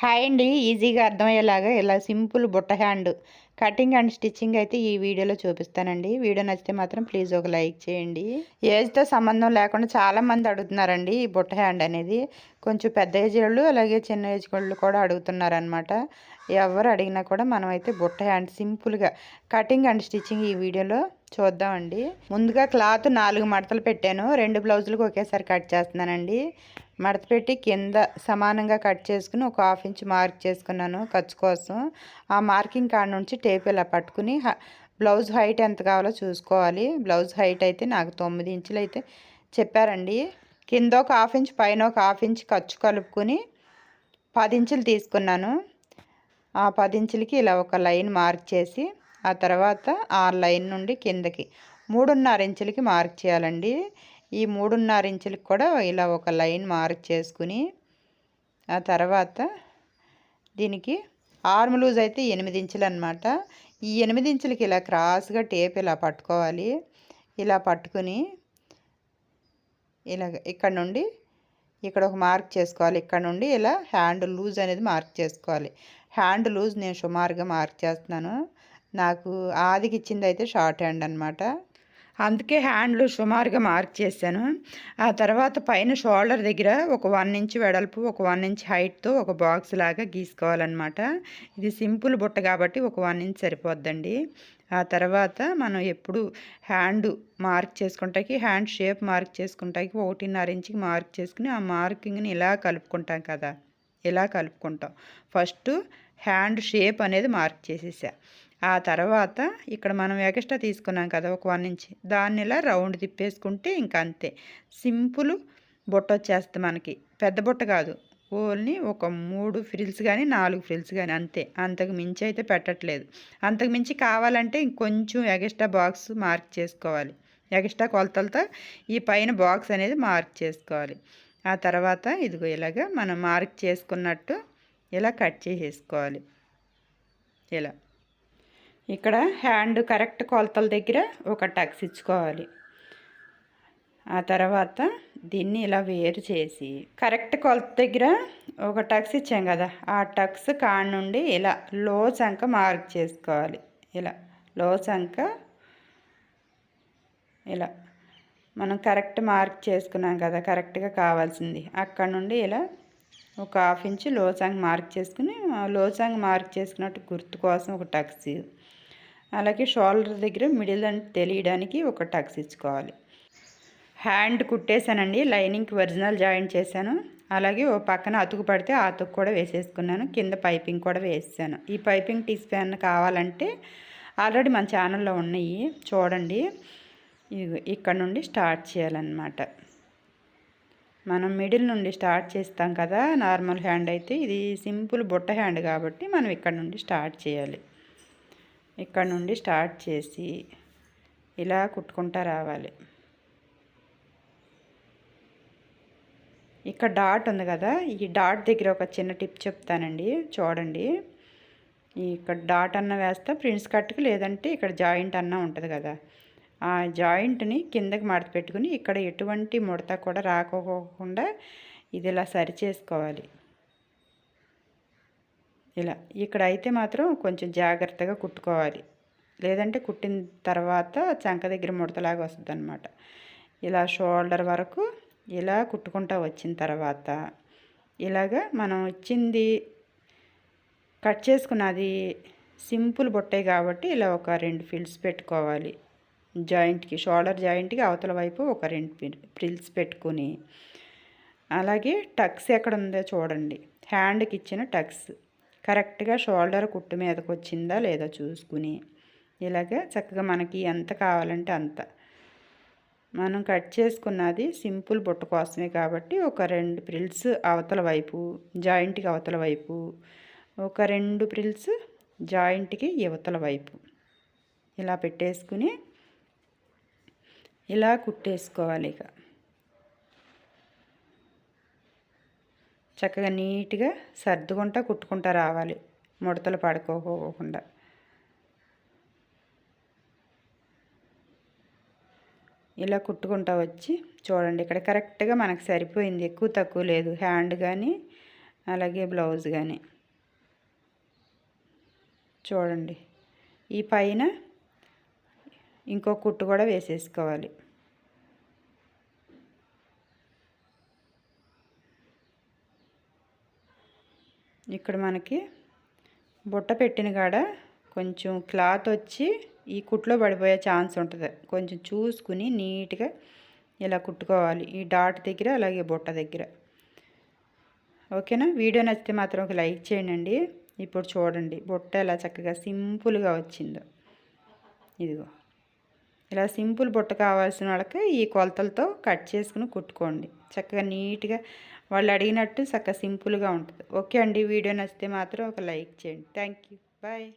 Hi అండి. ఈజీగా అర్థమయ్యేలాగా ఇలా సింపుల్ బుట్ట హ్యాండ్ కటింగ్ అండ్ స్టిచ్చింగ్ అయితే ఈ వీడియోలో చూపిస్తానండి. వీడియో నచ్చితే మాత్రం ప్లీజ్ ఒక లైక్ చేయండి. ఏజ్తో సంబంధం లేకుండా చాలామంది అడుగుతున్నారండి ఈ బుట్ట హ్యాండ్ అనేది. కొంచెం పెద్ద ఏజ్ వాళ్ళు అలాగే చిన్న ఏజ్ వాళ్ళు కూడా అడుగుతున్నారనమాట ఎవరు అడిగినా కూడా మనమైతే బుట్ట హ్యాండ్ సింపుల్గా కటింగ్ అండ్ స్టిచ్చింగ్ ఈ వీడియోలో చూద్దామండి. ముందుగా క్లాత్ నాలుగు మడతలు పెట్టాను. రెండు బ్లౌజులకు ఒకేసారి కట్ చేస్తున్నానండి. మడత పెట్టి కింద సమానంగా కట్ చేసుకుని ఒక హాఫ్ ఇంచ్ మార్క్ చేసుకున్నాను ఖర్చు కోసం. ఆ మార్కింగ్ కాడ నుంచి టేప్ ఇలా పట్టుకుని బ్లౌజ్ హైట్ ఎంత కావాలో చూసుకోవాలి. బ్లౌజ్ హైట్ అయితే నాకు తొమ్మిది ఇంచులు అయితే చెప్పారండి. కింద ఒక హాఫ్ ఇంచ్ పైన ఒక హాఫ్ ఇంచ్ ఖర్చు కలుపుకొని పది ఇంచులు తీసుకున్నాను. ఆ పది ఇంచులకి ఇలా ఒక లైన్ మార్క్ చేసి ఆ తర్వాత ఆ లైన్ నుండి కిందకి మూడున్నర ఇంచులకి మార్క్ చేయాలండి. ఈ మూడున్నర ఇంచులకు కూడా ఇలా ఒక లైన్ మార్క్ చేసుకుని ఆ తర్వాత దీనికి ఆర్మ్ లూజ్ అయితే ఎనిమిది ఇంచులు అనమాట ఈ ఎనిమిది ఇంచులకి ఇలా క్రాస్గా టేప్ ఇలా పట్టుకోవాలి. ఇలా పట్టుకుని ఇలా ఇక్కడ నుండి ఇక్కడ ఒక మార్క్ చేసుకోవాలి. ఇక్కడ నుండి ఇలా హ్యాండ్ లూజ్ అనేది మార్క్ చేసుకోవాలి. హ్యాండ్ లూజ్ నేను సుమారుగా మార్క్ చేస్తున్నాను. నాకు ఆదికి ఇచ్చింది అయితే షార్ట్ హ్యాండ్ అనమాట అందుకే హ్యాండ్లు సుమారుగా మార్క్ చేశాను. ఆ తర్వాత పైన షోల్డర్ దగ్గర ఒక వన్ ఇంచ్ వెడల్పు ఒక వన్ ఇంచ్ హైట్తో ఒక బాక్స్ లాగా గీసుకోవాలన్నమాట. ఇది సింపుల్ బుట్ట కాబట్టి ఒక వన్ ఇంచ్ సరిపోద్దండి. ఆ తర్వాత మనం ఎప్పుడు హ్యాండ్ మార్క్ చేసుకుంటాకి హ్యాండ్ షేప్ మార్క్ చేసుకుంటాకి ఒకటిన్నర ఇంచుకి మార్క్ చేసుకుని ఆ మార్కింగ్ని ఇలా కలుపుకుంటాం కదా ఇలా కలుపుకుంటాం. ఫస్ట్ హ్యాండ్ షేప్ అనేది మార్క్ చేసేసా. ఆ తర్వాత ఇక్కడ మనం ఎక్స్ట్రా తీసుకున్నాం కదా ఒక వన్ ఇంచ్. దాన్ని ఇలా రౌండ్ తిప్పేసుకుంటే ఇంకా అంతే. సింపుల్ బుట్ట వచ్చేస్తుంది మనకి. పెద్ద బుట్ట కాదు. ఓన్లీ ఒక మూడు ఫ్రిల్స్ కానీ నాలుగు ఫ్రిల్స్ కానీ అంతే. అంతకు మించి అయితే పెట్టట్లేదు. అంతకు మించి కావాలంటే ఇంకొంచెం ఎగస్ట్రా బాక్స్ మార్క్ చేసుకోవాలి. ఎగస్ట్రా కొలతలతో ఈ పైన బాక్స్ అనేది మార్క్ చేసుకోవాలి. ఆ తర్వాత ఇదిగో ఇలాగ మనం మార్క్ చేసుకున్నట్టు ఇలా కట్ చేసేసుకోవాలి? ఇలా ఇక్కడ హ్యాండ్ కరెక్ట్ కొలతల దగ్గర ఒక టక్స్ ఇచ్చుకోవాలి. ఆ తర్వాత దీన్ని ఇలా వేరు చేసి కరెక్ట్ కొలత దగ్గర ఒక టక్స్ ఇచ్చాం కదా ఆ టక్స్ కాడ నుండి ఇలా లో చంక మార్క్ చేసుకోవాలి. ఇలా లో చంక ఇలా మనం కరెక్ట్ మార్క్ చేసుకున్నాం కదా కరెక్ట్గా కావాల్సింది. అక్కడ నుండి ఇలా ఒక హాఫ్ ఇంచ్ లోచాంగ్ మార్క్ చేసుకుని లోచాంగ్ మార్క్ చేసుకున్నట్టు గుర్తు కోసం ఒక టక్స్ అలాగే షోల్డర్ దగ్గర మిడిల్ అని తెలియడానికి ఒక టక్స్ ఇచ్చుకోవాలి. హ్యాండ్ కుట్టేశానండి లైనింగ్కి ఒరిజినల్ జాయిన్ చేశాను. అలాగే ఓ పక్కన అతుకు పడితే ఆ అతుకు కూడా వేసేసుకున్నాను కింద పైపింగ్ కూడా వేసాను. ఈ పైపింగ్ టీ స్పాన్ కావాలంటే ఆల్రెడీ మన ఛానల్లో ఉన్నాయి చూడండి. ఇక్కడ నుండి స్టార్ట్ చేయాలన్నమాట. మనం మిడిల్ నుండి స్టార్ట్ చేస్తాం కదా నార్మల్ హ్యాండ్ అయితే. ఇది సింపుల్ బుట్ట హ్యాండ్ కాబట్టి మనం ఇక్కడ నుండి స్టార్ట్ చేయాలి. ఇక్కడ నుండి స్టార్ట్ చేసి ఇలా కుట్టుకుంటా రావాలి. ఇక్కడ డాట్ ఉంది కదా ఈ డాట్ దగ్గర ఒక చిన్న టిప్ చెప్తానండి. చూడండి. ఇక్కడ డాట్ అన్న వేస్తే ప్రిన్స్ కట్కి లేదంటే ఇక్కడ జాయింట్ అన్న ఉంటుంది కదా. ఆ జాయింట్ని కిందకి మడత పెట్టుకుని ఇక్కడ ఎటువంటి ముడత కూడా రాకోకుండా ఇది ఇలా సరి చేసుకోవాలి ఇలా ఇక్కడ అయితే మాత్రం కొంచెం జాగ్రత్తగా కుట్టుకోవాలి. లేదంటే కుట్టిన తర్వాత చంక దగ్గర ముడతలాగా వస్తుంది అనమాట ఇలా షోల్డర్ వరకు ఇలా కుట్టుకుంటా వచ్చిన తర్వాత ఇలాగా మనం ఇచ్చింది కట్ చేసుకున్నది సింపుల్ బొట్టే కాబట్టి ఇలా ఒక రెండు ఫిల్స్ పెట్టుకోవాలి. జాయింట్కి షోల్డర్ జాయింట్కి అవతల వైపు ఒక రెండు ప్రిల్స్ పెట్టుకుని. అలాగే టక్స్ ఎక్కడ ఉందో చూడండి. హ్యాండ్కి ఇచ్చిన టక్స్. కరెక్ట్గా షోల్డర్ కుట్టు మీదకి వచ్చిందా లేదా చూసుకుని. ఇలాగే చక్కగా మనకి ఎంత కావాలంటే అంత. మనం కట్ చేసుకున్నది సింపుల్ బుట్ట కోసమే కాబట్టి ఒక రెండు ప్రిల్స్ అవతల వైపు జాయింట్కి అవతల వైపు ఒక రెండు ప్రిల్స్ జాయింట్కి యువతల వైపు. ఇలా పెట్టేసుకుని ఇలా కుట్టేసుకోవాలి ఇక. చక్కగా నీట్గా సర్దుకుంటా కుట్టుకుంటా రావాలి. ముడతలు పడుకోకోకుండా. ఇలా కుట్టుకుంటా వచ్చి చూడండి ఇక్కడ కరెక్ట్గా మనకు సరిపోయింది. ఎక్కువ తక్కువ లేదు. హ్యాండ్ కానీ అలాగే బ్లౌజ్ కానీ చూడండి. ఈ పైన ఇంకో కుట్టు కూడా వేసేసుకోవాలి. ఇక్కడ మనకి బుట్ట పెట్టిన కాడ కొంచెం క్లాత్ వచ్చి ఈ కుట్లో పడిపోయే ఛాన్స్ ఉంటుంది. కొంచెం చూసుకుని నీట్గా ఇలా కుట్టుకోవాలి. ఈ డాట్ దగ్గర అలాగే బుట్ట దగ్గర. ఓకేనా? వీడియో నచ్చితే మాత్రం ఒక లైక్ చేయండి. ఇప్పుడు చూడండి బుట్ట ఎలా చక్కగా సింపుల్గా వచ్చిందో. ఇదిగో. ఇలా సింపుల్ బుట్ట కావాల్సిన వాళ్ళకి ఈ కొలతలతో కట్ చేసుకుని కుట్టుకోండి. చక్కగా నీట్గా వాళ్ళు అడిగినట్టు చక్కగా సింపుల్గా ఉంటుంది. ఓకే అండి వీడియో నచ్చితే మాత్రం ఒక లైక్ చేయండి. Thank you bye.